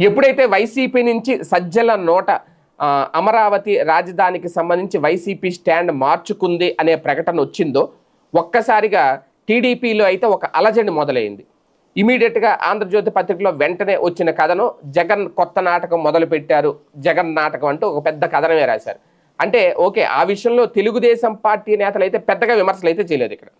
ఎప్పుడైతే వైసీపీ నుంచి సజ్జల నోట అమరావతి రాజధానికి సంబంధించి వైసీపీ స్టాండ్ మార్చుకుంది అనే ప్రకటన వచ్చిందో ఒక్కసారిగా టీడీపీలో అయితే ఒక అలజడి మొదలైంది. ఇమీడియట్గా ఆంధ్రజ్యోతి పత్రికలో వెంటనే వచ్చిన కథను జగన్ కొత్త నాటకం మొదలుపెట్టారు జగన్ నాటకం అంటూ ఒక పెద్ద కథనమే రాశారు. అంటే ఓకే ఆ విషయంలో తెలుగుదేశం పార్టీ నేతలు అయితే పెద్దగా విమర్శలు అయితే చేయలేదు ఇక్కడ.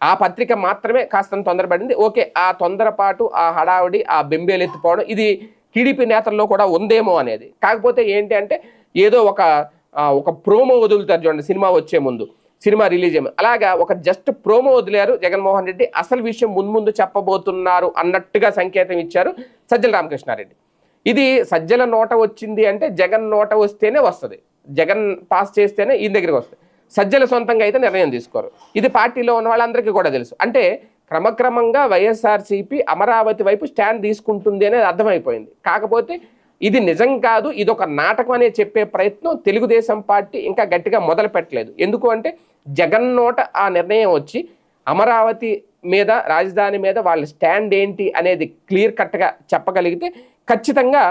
ఆ పత్రిక మాత్రమే కాస్త తొందరపడింది. ఓకే ఆ తొందరపాటు ఆ హడావుడి ఆ బెంబేలు ఎత్తిపోవడం ఇది టీడీపీ నేతల్లో కూడా ఉందేమో అనేది. కాకపోతే ఏంటి అంటే ఏదో ఒక ఒక ప్రోమో వదులుతారు చూడండి సినిమా వచ్చే ముందు సినిమా రిలీజ్ అయ్యి అలాగా ఒక జస్ట్ ప్రోమో వదిలారు జగన్మోహన్ రెడ్డి. అసలు విషయం మున్ముందు చెప్పబోతున్నారు అన్నట్టుగా సంకేతం ఇచ్చారు సజ్జల రామకృష్ణారెడ్డి. ఇది సజ్జల నోట వచ్చింది అంటే జగన్ నోట వస్తేనే వస్తుంది. జగన్ పాస్ చేస్తేనే ఈయన దగ్గరికి వస్తుంది. సజ్జల సొంతంగా అయితే నిర్ణయం తీసుకోరు. ఇది పార్టీలో ఉన్న వాళ్ళందరికీ కూడా తెలుసు. అంటే క్రమక్రమంగా వైఎస్ఆర్సీపీ అమరావతి వైపు స్టాండ్ తీసుకుంటుంది అనేది అర్థమైపోయింది. కాకపోతే ఇది నిజం కాదు ఇది ఒక నాటకం అనే చెప్పే ప్రయత్నం తెలుగుదేశం పార్టీ ఇంకా గట్టిగా మొదలు పెట్టలేదు. ఎందుకు అంటే జగన్ నోట ఆ నిర్ణయం వచ్చి అమరావతి మీద రాజధాని మీద వాళ్ళ స్టాండ్ ఏంటి అనేది క్లియర్ కట్గా చెప్పగలిగితే ఖచ్చితంగా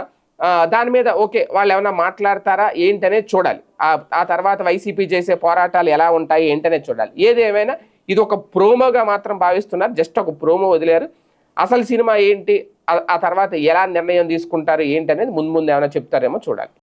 దాని మీద ఓకే వాళ్ళు ఏమైనా మాట్లాడతారా ఏంటనేది చూడాలి. ఆ ఆ తర్వాత వైసీపీ చేసే పోరాటాలు ఎలా ఉంటాయి ఏంటనేది చూడాలి. ఏది ఏమైనా ఇది ఒక ప్రోమోగా మాత్రం భావిస్తున్నారు. జస్ట్ ఒక ప్రోమో వదిలేరు. అసలు సినిమా ఏంటి? ఆ- తర్వాత ఎలా నిర్ణయం తీసుకుంటారు? ఏంటి అనేది ముందు ముందు ఏమైనా చెప్తారేమో చూడాలి.